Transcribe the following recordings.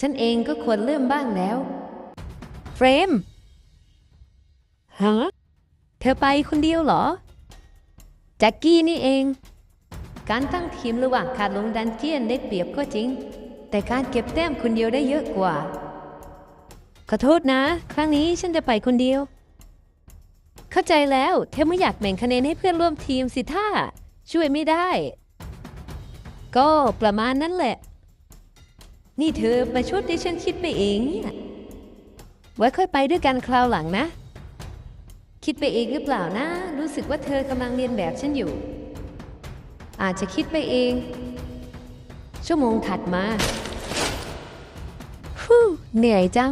ฉันเองก็ควรเริ่มบ้างแล้ว เฟรม ฮะ เธอไปคนเดียวเหรอ แจ็คกี้นี่เอง การตั้งทีมระหว่างการลงดันเจียนได้เปรียบก็จริง แต่การเก็บแต้มคนเดียวได้เยอะกว่า ขอโทษนะ ครั้งนี้ฉันจะไปคนเดียว เข้าใจแล้ว เธอไม่อยากแบ่งคะแนนให้เพื่อนร่วมทีมสิท่า ช่วยไม่ได้ ก็ประมาณนั้นแหละ นี่เธอประชดที่ฉันคิดไปเองเนี่ย ไว้ค่อยไปด้วยกันคราวหลังนะ คิดไปเองหรือเปล่านะ รู้สึกว่าเธอกำลังเรียนแบบฉันอยู่ อาจจะคิดไปเอง ชั่วโมงถัดมาฮู้เหนื่อยจัง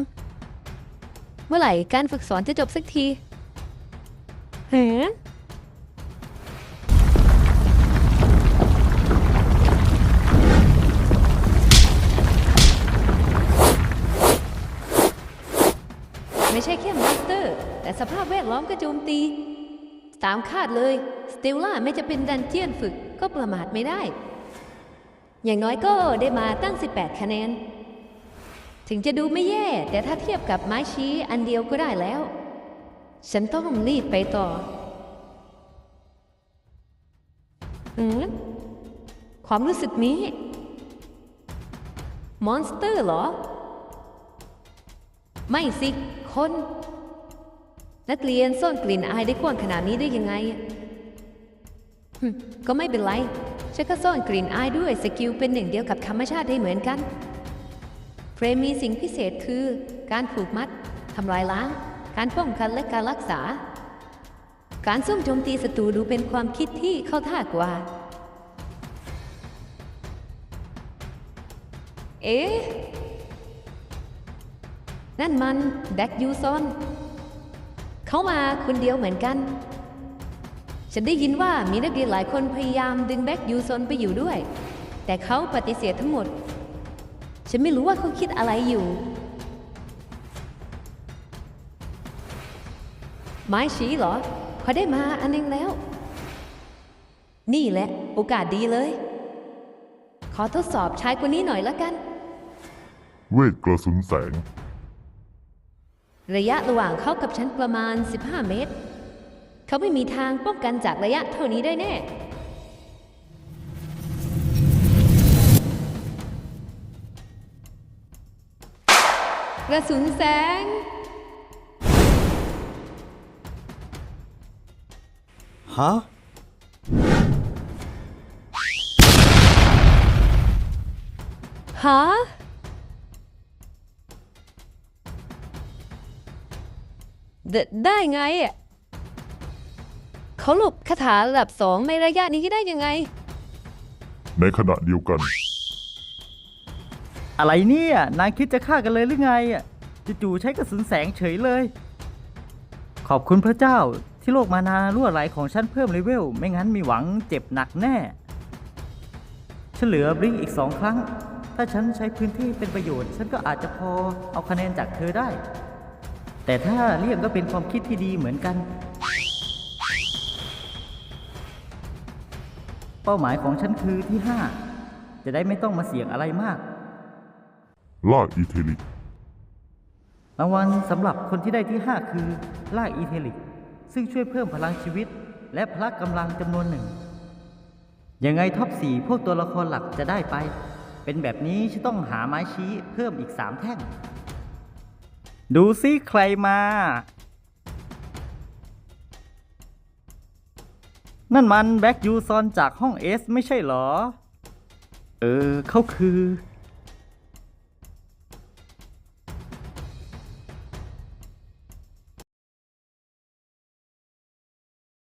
เมื่อไหร่การฝึกสอนจะจบสักทีเฮ้ ไม่ใช่แค่มอนสเตอร์ แต่สภาพแวดล้อมก็โจมตี ตามคาดเลยสติลล่าไม่จะเป็นดันเจียนฝึกก็ประมาทไม่ได้ อย่างน้อยก็ได้มาตั้ง 18 คะแนน ถึงจะดูไม่แย่ แต่ถ้าเทียบกับไม้ชี้อันเดียวก็ได้แล้ว ฉันต้องรีบไปต่ออืมความรู้สึกนี้ มอนสเตอร์เหรอ ไม่สิคน นักเรียนซ่อนกลิ่นอายได้กว้างขนาดนี้ได้ยังไงก็ไม่เป็นไรฉันก็ซ่อนกลิ่นอายด้วยสกิลเป็นหนึ่งเดียวกับธรรมชาติได้เหมือนกันเฟรมมีสิ่งพิเศษคือ การผูกมัดทำลายล้าง การป้องกันและการรักษา การซุ่มโจมตีศัตรูดูเป็นความคิดที่เข้าท่ากว่า เอ๊ะ นั่นมันแบ็กยูซอน เขามาคนเดียวเหมือนกัน ฉันได้ยินว่ามีนักเรียนหลายคนพยายามดึงแบ็กยูซอนไปอยู่ด้วย แต่เขาปฏิเสธทั้งหมด ฉันไม่รู้ว่าเขาคิดอะไรอยู่ ไม้ชี้เหรอเขาได้มาอันนึงแล้ว นี่แหละโอกาสดีเลย ขอทดสอบชายคนนี้หน่อยละกัน เวทกระสุนแสง ระยะระหว่างเขากับฉันประมาณ 15 เมตร เขาไม่มีทางป้องกันจากระยะเท่านี้ได้แน่ กระสุนแสง ฮะ ฮะ ไดได้ไงอะเขาหลบคาถาระดับสองในระยะนี้ได้ยังไง ในขณะเดียวกัน อะไรเนี่ย นายคิดจะฆ่ากันเลยหรือไงอะจู่ๆใช้กระสุนแสงเฉยเลย ขอบคุณพระเจ้าที่โลกมานารั่วไหลของฉันเพิ่มเลเวล ไม่งั้นมีหวังเจ็บหนักแน่ฉันเหลือบลิงก์อีกสองครั้ง ถ้าฉันใช้พื้นที่เป็นประโยชน์ ฉันก็อาจจะพอเอาคะแนนจากเธอได้ แต่ถ้าเลี่ยงก็เป็นความคิดที่ดีเหมือนกัน เป้าหมายของฉันคือที่ 5 จะได้ไม่ต้องมาเสี่ยงอะไรมากลากอีเทลิกรางวัลสำหรับคนที่ได้ที่ 5 คือลากอีเทลิก ซึ่งช่วยเพิ่มพลังชีวิต และพละกำลังจำนวนหนึ่ง ยังไงท็อป4พวกตัวละครหลักจะได้ไป เป็นแบบนี้ฉันต้องหาไม้ชี้เพิ่มอีก3แท่ง ดูซิใครมา นั่นมันแบ็กยูซอนจากห้องเอสไม่ใช่เหรอ เออเขาคือ